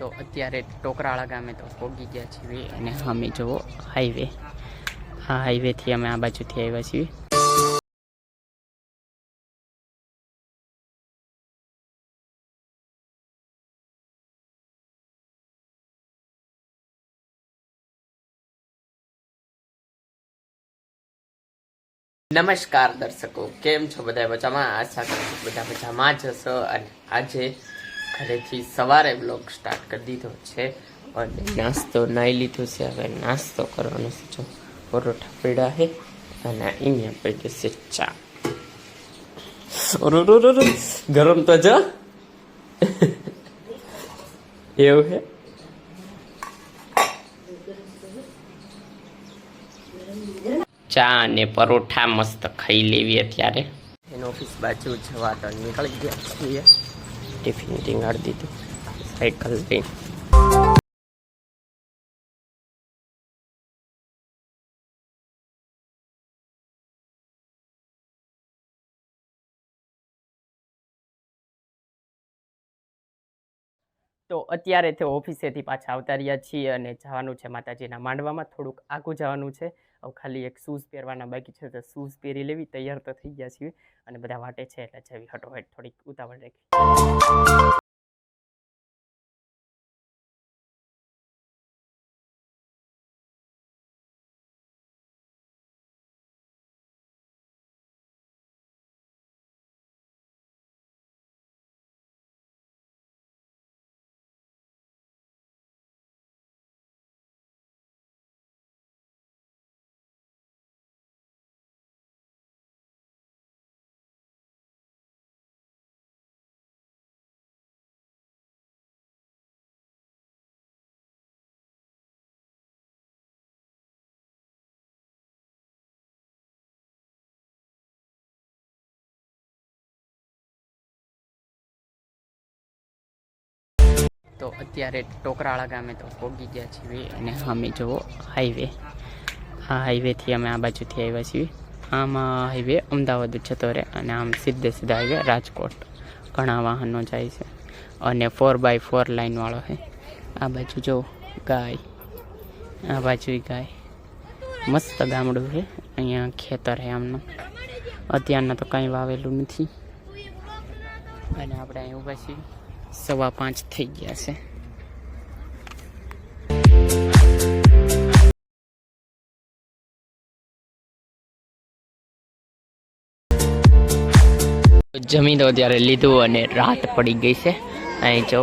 તો અત્યારે ટોકરાળા ગામે તો પોગી ગયા છીએ અને અમે જુઓ હાઈવે આ હાઈવેથી અમે આ બાજુથી આવ્યા છીએ. નમસ્કાર દર્શકો, કેમ છો બધા મજામાં? આશા કરું બધા મજામાં જ હશો અને આજે ઘરેથી સવારે બ્લોગ સ્ટાર્ટ કરી દીધો છે અને નાસ્તો નાઈ લીધો છે. હવે નાસ્તો કરવાનો છે. જો પરોઠા પીડા છે અને અહીંયા પડી છે ચા. ગરમ તો જો. એવું છે ચા અને પરોઠા મસ્ત ખાઈ લેવી અત્યારે. એની ઓફિસ બાજુ જવા તો નીકળી ગયા છીએ. ટિફિન રીંગાડી દીધું. સાયકલ લઈને. તો અત્યારે તે ઓફિસેથી પાછા આવતા રહ્યા છીએ અને જવાનું છે માતાજીના માંડવામાં. થોડુંક આગું જવાનું છે. હવે ખાલી એક શૂઝ પહેરવાના બાકી છે તો શૂઝ પહેરી લેવી. તૈયાર તો થઈ ગયા છીએ. અને બધા વાટે છે એટલે જેવી હટોહટ થોડીક ઉતાવળ રાખી. અત્યારે ટોકરાળા ગામે તો પોગી ગયા છીએ અને અમે જુઓ હાઈવે આ હાઈવેથી અમે આ બાજુથી આવ્યા છીએ. આમાં હાઈવે અમદાવાદ જતો રહે અને આમ સીધે સીધા હાઈવે રાજકોટ. ઘણા વાહનો જાય છે અને ફોર બાય ફોર લાઈનવાળો છે. આ બાજુ જો ગાય, આ બાજુ ગાય. મસ્ત ગામડું છે. અહીંયા ખેતર છે આમનું. અત્યારના તો કાંઈ વાવેલું નથી. અને આપણે અહીં ઊભા છીએ. સવા પાંચ થઈ ગયા છે. જમી તો ત્યારે લીધું અને રાત પડી ગઈ છે. અહીં જો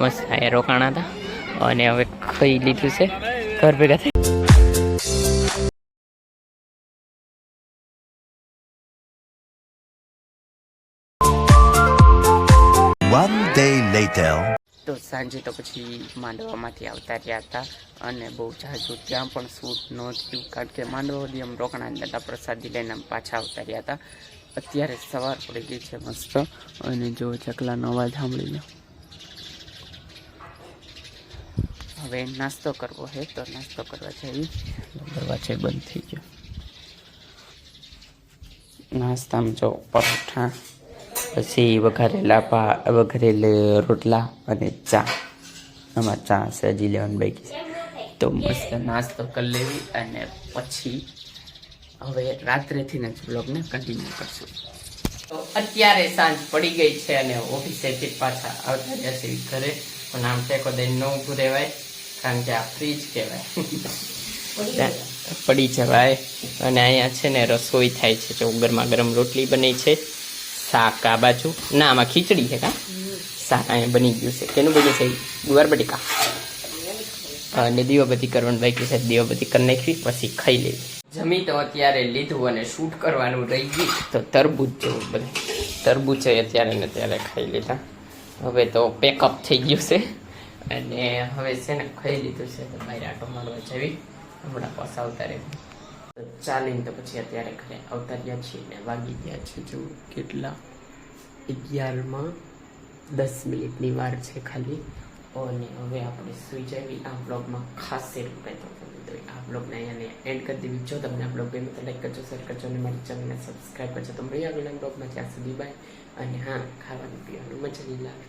મસ્ત અહીંયા રોકાણા હતા. અને હવે ખાઈ લીધું છે. ઘર ભેગા થઈ One day later. તો સાંજે તો પછી માંડવામાંથી આવતા રહ્યા હતા અને બહુ જાજુ ત્યાં પણ શૂટ ન થયું કારણ કે માંડવાથી આમ રોકણા દાદા પ્રસાદી લઈને પાછા આવતા રહ્યા હતા. અત્યારે સવાર પડી ગઈ છે મસ્ત અને જો ચકલાનો અવાજ સાંભળી લો. હવે નાસ્તો કરવો છે તો નાસ્તો કરવા જઈએ. છે બંધ થઈ ગયો. નાસ્તામાં જો પરોઠા પછી વઘારેલા પા વઘારેલ રોટલા અને ચા. આમાં ચા છે લેવાનું બાકી તો મસ્ત નાસ્તો કરી લેવી અને પછી હવે રાત્રેથી જ બ્લોગને કન્ટિન્યુ કરશું. તો અત્યારે સાંજ પડી ગઈ છે અને ઓફિસેથી પાછા આવતા છે ઘરે. પણ આમ ટેકો દઈને ન ઊભું રહેવાય, કારણ કે આ ફ્રીજ કહેવાય. પડી જવાય. અને અહીંયા છે ને રસોઈ થાય છે, જો ગરમા ગરમ રોટલી બની છે. શાક આ બાજુ. ના, આમાં ખીચડી છે કા? શાક અહીંયા બની ગયું છે. કેનું બન્યું છે? ગુવાર બટીકા અને દીવાબત્તી કરવાનું બાકી છે. દીવાબત્તી કરી નાખવી પછી ખાઈ લેવી જમી તો અત્યારે લીધું અને શૂટ કરવાનું રહી ગયું. તો તરબૂચ જેવું બધું. તરબૂચ અત્યારે ને ત્યારે ખાઈ લીધા. હવે તો પેકઅપ થઈ ગયું છે. અને હવે છે ને, ખાઈ લીધું છે. તો બહાર આટો મારવા જવી. હમણાં પાછા આવતા રહેવું. ચાલીને તો પછી અત્યારે ઘરે આવતા રહ્યા છીએ ને વાગી ગયા છે જો કેટલા? અગિયારમાં દસ મિનિટની વાર છે ખાલી. અને હવે આપણે સુઈ જવી આ બ્લોગમાં ખાસ શેર રૂપે તો આ બ્લોગને અહીંયા એન્ડ કરી દેવી જો તમને આ બ્લોગ ગમે તો લાઈક કરજો શેર કરજો અને મારી ચેનલને સબસ્ક્રાઈબ કરજો. તો મળીએ આગળના બ્લોગમાં ત્યાં સુધી બાય અને હા, ખાવાનું પીવાનું મજા લાગે.